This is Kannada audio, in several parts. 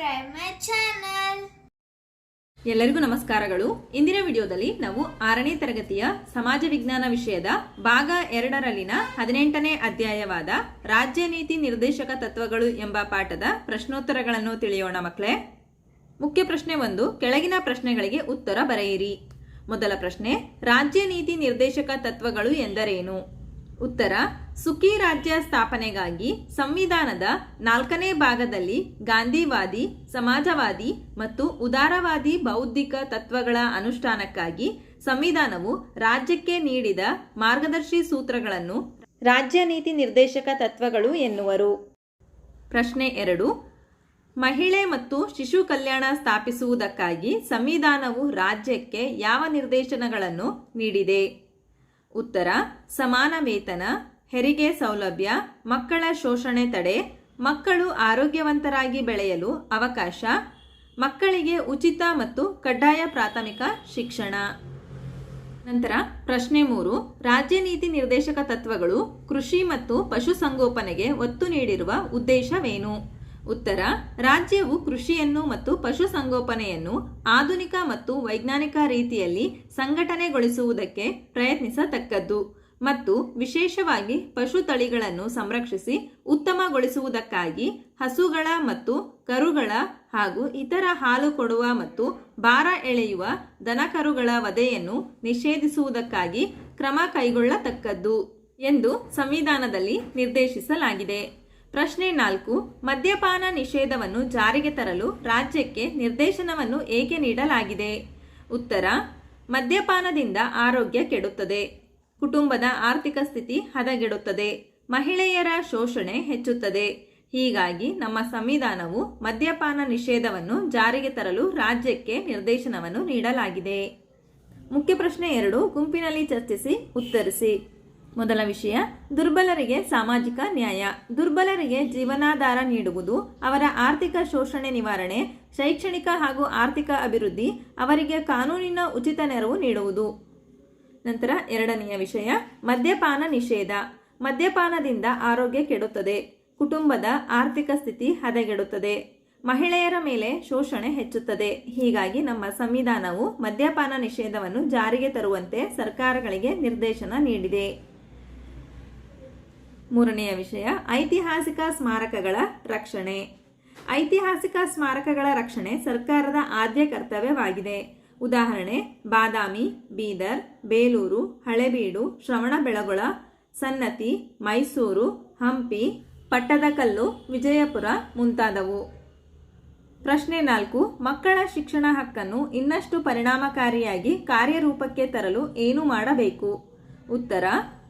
subscribe ಮೈ ಚಾನಲ್ ಎಲ್ಲರಿಗೂ ನಮಸ್ಕಾರಗಳು. ಇಂದಿನ ವಿಡಿಯೋದಲ್ಲಿ ನಾವು ಆರನೇ ತರಗತಿಯ ಸಮಾಜ ವಿಜ್ಞಾನ ವಿಷಯದ ಭಾಗ ಎರಡರಲ್ಲಿನ ಹದಿನೆಂಟನೇ ಅಧ್ಯಾಯವಾದ ರಾಜ್ಯ ನೀತಿ ನಿರ್ದೇಶಕ ತತ್ವಗಳು ಎಂಬ ಪಾಠದ ಪ್ರಶ್ನೋತ್ತರಗಳನ್ನು ತಿಳಿಯೋಣ ಮಕ್ಕಳೇ ಮುಖ್ಯ ಪ್ರಶ್ನೆ ಒಂದು, ಕೆಳಗಿನ ಪ್ರಶ್ನೆಗಳಿಗೆ ಉತ್ತರ ಬರೆಯಿರಿ. ಮೊದಲ ಪ್ರಶ್ನೆ, ರಾಜ್ಯ ನೀತಿ ನಿರ್ದೇಶಕ ತತ್ವಗಳು ಎಂದರೇನು? ಉತ್ತರ ಸುಖಿ ರಾಜ್ಯ ಸ್ಥಾಪನೆಗಾಗಿ ಸಂವಿಧಾನದ ನಾಲ್ಕನೇ ಭಾಗದಲ್ಲಿ ಗಾಂಧಿವಾದಿ, ಸಮಾಜವಾದಿ ಮತ್ತು ಉದಾರವಾದಿ ಬೌದ್ಧಿಕ ತತ್ವಗಳ ಅನುಷ್ಠಾನಕ್ಕಾಗಿ ಸಂವಿಧಾನವು ರಾಜ್ಯಕ್ಕೆ ನೀಡಿದ ಮಾರ್ಗದರ್ಶಿ ಸೂತ್ರಗಳನ್ನು ರಾಜ್ಯ ನೀತಿ ನಿರ್ದೇಶಕ ತತ್ವಗಳು ಎನ್ನುವರು. ಪ್ರಶ್ನೆ ಎರಡು, ಮಹಿಳೆ ಮತ್ತು ಶಿಶು ಕಲ್ಯಾಣ ಸ್ಥಾಪಿಸುವುದಕ್ಕಾಗಿ ಸಂವಿಧಾನವು ರಾಜ್ಯಕ್ಕೆ ಯಾವ ನಿರ್ದೇಶನಗಳನ್ನು ನೀಡಿದೆ? ಉತ್ತರ, ಸಮಾನ ವೇತನ ಹೆರಿಗೆ ಸೌಲಭ್ಯ, ಮಕ್ಕಳ ಶೋಷಣೆ ತಡೆ, ಮಕ್ಕಳು ಆರೋಗ್ಯವಂತರಾಗಿ ಬೆಳೆಯಲು ಅವಕಾಶ, ಮಕ್ಕಳಿಗೆ ಉಚಿತ ಮತ್ತು ಕಡ್ಡಾಯ ಪ್ರಾಥಮಿಕ ಶಿಕ್ಷಣ. ನಂತರ ಪ್ರಶ್ನೆ ಮೂರು, ರಾಜ್ಯ ನೀತಿ ನಿರ್ದೇಶಕ ತತ್ವಗಳು ಕೃಷಿ ಮತ್ತು ಪಶುಸಂಗೋಪನೆಗೆ ಒತ್ತು ನೀಡಿರುವ ಉದ್ದೇಶವೇನು? ಉತ್ತರ, ರಾಜ್ಯವು ಕೃಷಿಯನ್ನು ಮತ್ತು ಪಶುಸಂಗೋಪನೆಯನ್ನು ಆಧುನಿಕ ಮತ್ತು ವೈಜ್ಞಾನಿಕ ರೀತಿಯಲ್ಲಿ ಸಂಘಟನೆಗೊಳಿಸುವುದಕ್ಕೆ ಪ್ರಯತ್ನಿಸತಕ್ಕದ್ದು. ಮತ್ತು ವಿಶೇಷವಾಗಿ ಪಶು ತಳಿಗಳನ್ನು ಸಂರಕ್ಷಿಸಿ ಉತ್ತಮಗೊಳಿಸುವುದಕ್ಕಾಗಿ ಹಸುಗಳ ಮತ್ತು ಕರುಗಳ ಹಾಗೂ ಇತರ ಹಾಲು ಕೊಡುವ ಮತ್ತು ಭಾರ ಎಳೆಯುವ ದನಕರುಗಳ ವಧೆಯನ್ನು ನಿಷೇಧಿಸುವುದಕ್ಕಾಗಿ ಕ್ರಮ ಕೈಗೊಳ್ಳತಕ್ಕದ್ದು ಎಂದು ಸಂವಿಧಾನದಲ್ಲಿ ನಿರ್ದೇಶಿಸಲಾಗಿದೆ. ಪ್ರಶ್ನೆ ನಾಲ್ಕು, ಮದ್ಯಪಾನ ನಿಷೇಧವನ್ನು ಜಾರಿಗೆ ತರಲು ರಾಜ್ಯಕ್ಕೆ ನಿರ್ದೇಶನವನ್ನು ಏಕೆ ನೀಡಲಾಗಿದೆ? ಉತ್ತರ, ಮದ್ಯಪಾನದಿಂದ ಆರೋಗ್ಯ ಕೆಡುತ್ತದೆ. ಕುಟುಂಬದ ಆರ್ಥಿಕ ಸ್ಥಿತಿ ಹದಗೆಡುತ್ತದೆ. ಮಹಿಳೆಯರ ಶೋಷಣೆ ಹೆಚ್ಚುತ್ತದೆ. ಹೀಗಾಗಿ ನಮ್ಮ ಸಂವಿಧಾನವು ಮದ್ಯಪಾನ ನಿಷೇಧವನ್ನು ಜಾರಿಗೆ ತರಲು ರಾಜ್ಯಕ್ಕೆ ನಿರ್ದೇಶನವನ್ನು ನೀಡಲಾಗಿದೆ. ಮುಖ್ಯ ಪ್ರಶ್ನೆ ಎರಡು, ಗುಂಪಿನಲ್ಲಿ ಚರ್ಚಿಸಿ, ಉತ್ತರಿಸಿ. ಮೊದಲ ವಿಷಯ, ದುರ್ಬಲರಿಗೆ ಸಾಮಾಜಿಕ ನ್ಯಾಯ. ದುರ್ಬಲರಿಗೆ ಜೀವನಾಧಾರ ನೀಡುವುದು, ಅವರ ಆರ್ಥಿಕ ಶೋಷಣೆ ನಿವಾರಣೆ, ಶೈಕ್ಷಣಿಕ ಹಾಗೂ ಆರ್ಥಿಕ ಅಭಿವೃದ್ಧಿ, ಅವರಿಗೆ ಕಾನೂನಿನ ಉಚಿತ ನೆರವು ನೀಡುವುದು. ನಂತರ ಎರಡನೆಯ ವಿಷಯ, ಮದ್ಯಪಾನ ನಿಷೇಧ. ಮದ್ಯಪಾನದಿಂದ ಆರೋಗ್ಯ ಕೆಡುತ್ತದೆ. ಕುಟುಂಬದ ಆರ್ಥಿಕ ಸ್ಥಿತಿ ಹದಗೆಡುತ್ತದೆ. ಮಹಿಳೆಯರ ಮೇಲೆ ಶೋಷಣೆ ಹೆಚ್ಚುತ್ತದೆ. ಹೀಗಾಗಿ ನಮ್ಮ ಸಂವಿಧಾನವು ಮದ್ಯಪಾನ ನಿಷೇಧವನ್ನು ಜಾರಿಗೆ ತರುವಂತೆ ಸರ್ಕಾರಗಳಿಗೆ ನಿರ್ದೇಶನ ನೀಡಿದೆ. ಮೂರನೆಯ ವಿಷಯ, ಐತಿಹಾಸಿಕ ಸ್ಮಾರಕಗಳ ರಕ್ಷಣೆ. ಐತಿಹಾಸಿಕ ಸ್ಮಾರಕಗಳ ರಕ್ಷಣೆ ಸರ್ಕಾರದ ಆದ್ಯ ಕರ್ತವ್ಯವಾಗಿದೆ. ಉದಾಹರಣೆ, ಬಾದಾಮಿ, ಬೀದರ್, ಬೇಲೂರು, ಹಳೆಬೀಡು ಶ್ರವಣಬೆಳಗೊಳ ಸನ್ನತಿ, ಮೈಸೂರು, ಹಂಪಿ, ಪಟ್ಟದಕಲ್ಲು, ವಿಜಯಪುರ ಮುಂತಾದವು. ಪ್ರಶ್ನೆ ನಾಲ್ಕು, ಮಕ್ಕಳ ಶಿಕ್ಷಣ ಹಕ್ಕನ್ನು ಇನ್ನಷ್ಟು ಪರಿಣಾಮಕಾರಿಯಾಗಿ ಕಾರ್ಯರೂಪಕ್ಕೆ ತರಲು ಏನು ಮಾಡಬೇಕು? ಉತ್ತರ,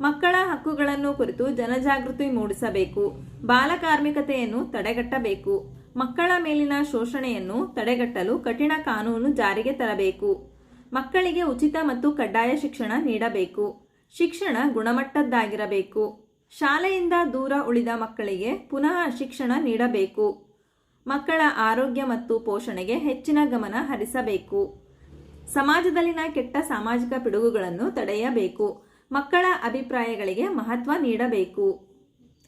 ಮಕ್ಕಳ ಹಕ್ಕುಗಳನ್ನು ಕುರಿತು ಜನಜಾಗೃತಿ ಮೂಡಿಸಬೇಕು. ಬಾಲಕಾರ್ಮಿಕತೆಯನ್ನು ತಡೆಗಟ್ಟಬೇಕು. ಮಕ್ಕಳ ಮೇಲಿನ ಶೋಷಣೆಯನ್ನು ತಡೆಗಟ್ಟಲು ಕಠಿಣ ಕಾನೂನು ಜಾರಿಗೆ ತರಬೇಕು. ಮಕ್ಕಳಿಗೆ ಉಚಿತ ಮತ್ತು ಕಡ್ಡಾಯ ಶಿಕ್ಷಣ ನೀಡಬೇಕು. ಶಿಕ್ಷಣ ಗುಣಮಟ್ಟದ್ದಾಗಿರಬೇಕು. ಶಾಲೆಯಿಂದ ದೂರ ಉಳಿದ ಮಕ್ಕಳಿಗೆ ಪುನಃ ಶಿಕ್ಷಣ ನೀಡಬೇಕು. ಮಕ್ಕಳ ಆರೋಗ್ಯ ಮತ್ತು ಪೋಷಣೆಗೆ ಹೆಚ್ಚಿನ ಗಮನ ಹರಿಸಬೇಕು. ಸಮಾಜದಲ್ಲಿನ ಕೆಟ್ಟ ಸಾಮಾಜಿಕ ಪಿಡುಗುಗಳನ್ನು ತಡೆಯಬೇಕು. ಮಕ್ಕಳ ಅಭಿಪ್ರಾಯಗಳಿಗೆ ಮಹತ್ವ ನೀಡಬೇಕು.